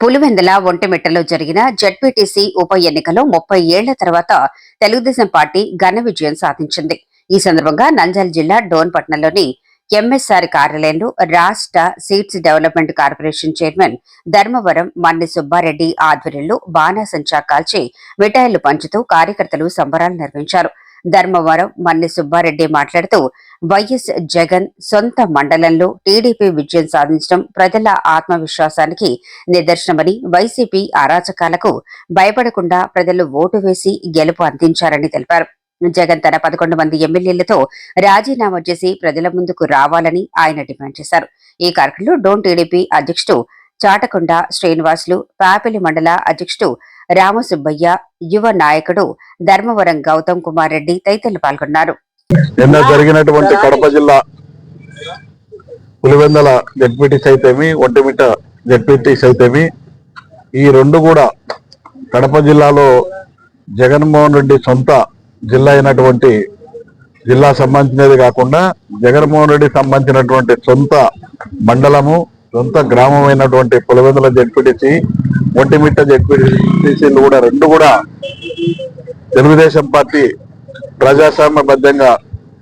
పులివెందల ఒంటిమిట్టలో జరిగిన జడ్పీటీసీ ఉప ఎన్నికలో ముప్పై ఏళ్ళ తర్వాత తెలుగుదేశం పార్టీ ఘన విజయం సాధించింది. ఈ సందర్భంగా నంద్యాల జిల్లా డోన్పట్నంలోని ఎంఎస్ఆర్ కార్యాలయంలో రాష్ట్ర seeds development corporation chairman Dharmavaram Manni Subbareddy ఆధ్వర్యంలో బాణాసంచా కాల్చి మిఠాయిలు పంచుతూ కార్యకర్తలు సంబరాలు నిర్వహించారు. ధర్మవరం మన్ని సుబ్బారెడ్డి మాట్లాడుతూ వైఎస్ జగన్ సొంత మండలంలో టీడీపీ విజయం సాధించడం ప్రజల ఆత్మవిశ్వాసానికి నిదర్శనమని వైసీపీ అరాచకాలకు భయపడకుండా ప్రజలు ఓటు వేసి గెలుపు అందించారని తెలిపారు. జగన్ తన పదకొండు మంది ఎమ్మెల్యేలతో రాజీనామా చేసి ప్రజల ముందుకు రావాలని ఆయన డిమాండ్ చేశారు. ఈ కార్యక్రమంలో డోన్ టీడీపీ అధ్యక్షుడు చాటకొండ శ్రీనివాసులు పాపిలి మండల అధ్యక్షుడు రామసుబ్బయ్య యువ నాయకుడు ధర్మవరం గౌతమ్ కుమార్ రెడ్డి తదితరులు పాల్గొన్నారు. నిన్న జరిగినటువంటి కడప జిల్లా పులివెందల జడ్పీటీస్ అయితేమి ఒంటిమిట్ట జడ్పీటీస్ అయితేమి ఈ రెండు కూడా కడప జిల్లాలో జగన్మోహన్ రెడ్డి సొంత జిల్లా అయినటువంటి జిల్లా సంబంధించినది కాకుండా జగన్మోహన్ రెడ్డి సంబంధించినటువంటి సొంత మండలము సొంత గ్రామం అయినటువంటి పులివెందుల జడ్పీటీసీ ఒంటిమిట్ట జడ్పీటీసీలు కూడా. రెండు కూడా తెలుగుదేశం పార్టీ ప్రజాస్వామ్యబద్ధంగా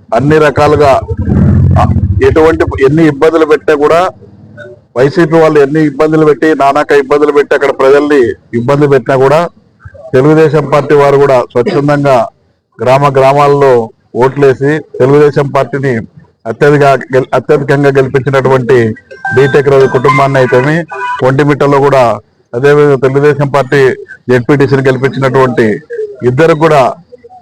అన్ని రకాలుగా ఎటువంటి ఎన్ని ఇబ్బందులు పెట్టా కూడా వైసీపీ వాళ్ళు ఎన్ని ఇబ్బందులు పెట్టి నానాక ఇబ్బందులు పెట్టి అక్కడ ప్రజల్ని ఇబ్బంది పెట్టినా కూడా తెలుగుదేశం పార్టీ వారు కూడా స్వచ్ఛందంగా గ్రామ గ్రామాల్లో ఓట్లేసి తెలుగుదేశం పార్టీని అత్యధిక అత్యధికంగా గెలిపించినటువంటి బీటెక్ రవి కుటుంబాన్ని అయితేమి ఒంటిమిట్టలో కూడా అదేవిధంగా తెలుగుదేశం పార్టీ జెడ్పీటీసీని గెలిపించినటువంటి ఇద్దరు కూడా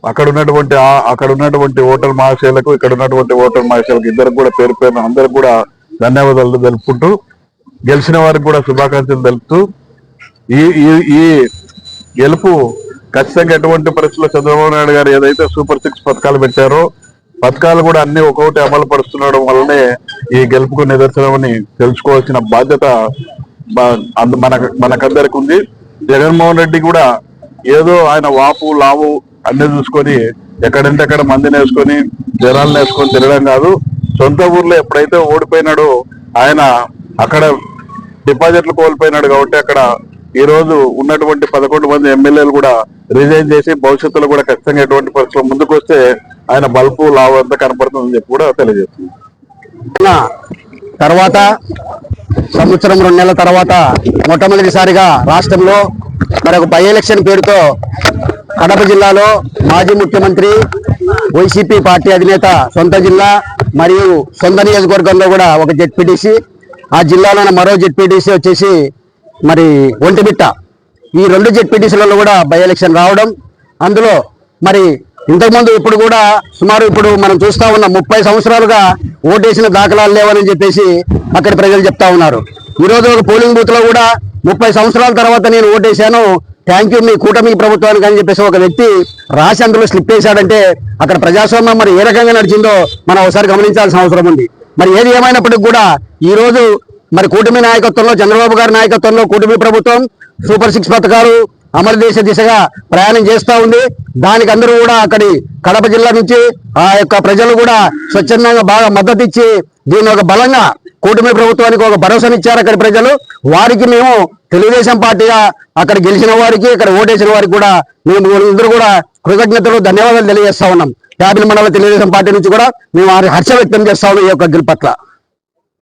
అక్కడ ఉన్నటువంటి అక్కడ ఉన్నటువంటి ఓటర్ మహాశయులకు ఇక్కడ ఉన్నటువంటి ఓటర్ మహాశయులకు ఇద్దరు కూడా పేరు పేరున అందరికి కూడా ధన్యవాదాలు తెలుపుకుంటూ గెలిచిన వారికి కూడా శుభాకాంక్షలు తెలుపుతూ ఈ ఈ ఈ గెలుపు ఖచ్చితంగా ఎటువంటి పరిస్థితుల్లో చంద్రబాబు నాయుడు గారు ఏదైతే సూపర్ సిక్స్ పథకాలు పెట్టారో పథకాలు కూడా అన్ని ఒక్కొక్కటి అమలు పరుస్తుండడం వల్లనే ఈ గెలుపుకు నిదర్శనమని తెలుసుకోవాల్సిన బాధ్యత మన మనకందరికి ఉంది. జగన్మోహన్ రెడ్డి కూడా ఏదో ఆయన వాపు లావు అన్ని చూసుకొని ఎక్కడంటే అక్కడ మందిని వేసుకొని జనాలను వేసుకొని తిరగడం కాదు. సొంత ఊర్లో ఎప్పుడైతే ఓడిపోయినాడో ఆయన అక్కడ డిపాజిట్లు కోల్పోయినాడు కాబట్టి అక్కడ ఈ రోజు ఉన్నటువంటి పదకొండు మంది ఎమ్మెల్యేలు కూడా రిజైన్ చేసి భవిష్యత్తులో కూడా ఖచ్చితంగా ఎటువంటి పరిస్థితులు ముందుకు వస్తే ఆయన బల్పు లావు అంతా కనపడుతుందని చెప్పి కూడా తెలియజేస్తుంది. తర్వాత సంవత్సరం రెండు నెలల తర్వాత మొట్టమొదటిసారిగా రాష్ట్రంలో మరొక బై ఎలక్షన్ పేరుతో కడప జిల్లాలో మాజీ ముఖ్యమంత్రి వైసీపీ పార్టీ అధినేత సొంత జిల్లా మరియు సొంత నియోజకవర్గంలో కూడా ఒక జెడ్పీటీసీ ఆ జిల్లాలోని మరో జెడ్పీటీసీ వచ్చేసి మరి ఒంటిమిట్ట ఈ రెండు జెడ్పీటీసీలలో కూడా బై ఎలక్షన్ రావడం అందులో మరి ఇంతకుముందు ఇప్పుడు కూడా సుమారు ఇప్పుడు మనం చూస్తా ఉన్న ముప్పై సంవత్సరాలుగా ఓటేసిన దాఖలాలు లేవని చెప్పేసి అక్కడ ప్రజలు చెప్తా ఉన్నారు. ఈ రోజు ఒక పోలింగ్ బూత్లో కూడా ముప్పై సంవత్సరాల తర్వాత నేను ఓటేశాను. థ్యాంక్ యూ మీ కూటమి ప్రభుత్వానికి అని చెప్పేసి ఒక వ్యక్తి రాసి అందులో స్లిప్ వేశాడంటే అక్కడ ప్రజాస్వామ్యం మరి ఏ రకంగా నడిచిందో మనం ఒకసారి గమనించాల్సిన అవసరం ఉంది. మరి ఏది ఏమైనప్పటికీ కూడా ఈ రోజు మరి కూటమి నాయకత్వంలో చంద్రబాబు గారి నాయకత్వంలో కూటమి ప్రభుత్వం సూపర్ సిక్స్ పథకాలు అమలు చేసే దిశగా ప్రయాణం చేస్తూ ఉంది. దానికి అందరూ కూడా అక్కడి కడప జిల్లా నుంచి ఆ యొక్క ప్రజలు కూడా స్వచ్ఛందంగా బాగా మద్దతు ఇచ్చి దీన్ని ఒక బలంగా కూటమి ప్రభుత్వానికి ఒక భరోసానిచ్చారు అక్కడి ప్రజలు. వారికి మేము తెలుగుదేశం పార్టీగా అక్కడ గెలిచిన వారికి ఇక్కడ ఓటేసిన వారికి కూడా మేము అందరూ కూడా కృతజ్ఞతలు ధన్యవాదాలు తెలియజేస్తా ఉన్నాం. యాభై మండల తెలుగుదేశం పార్టీ నుంచి కూడా మేము హర్ష వ్యక్తం చేస్తా ఉన్నాం ఈ యొక్క గెలుపట్ల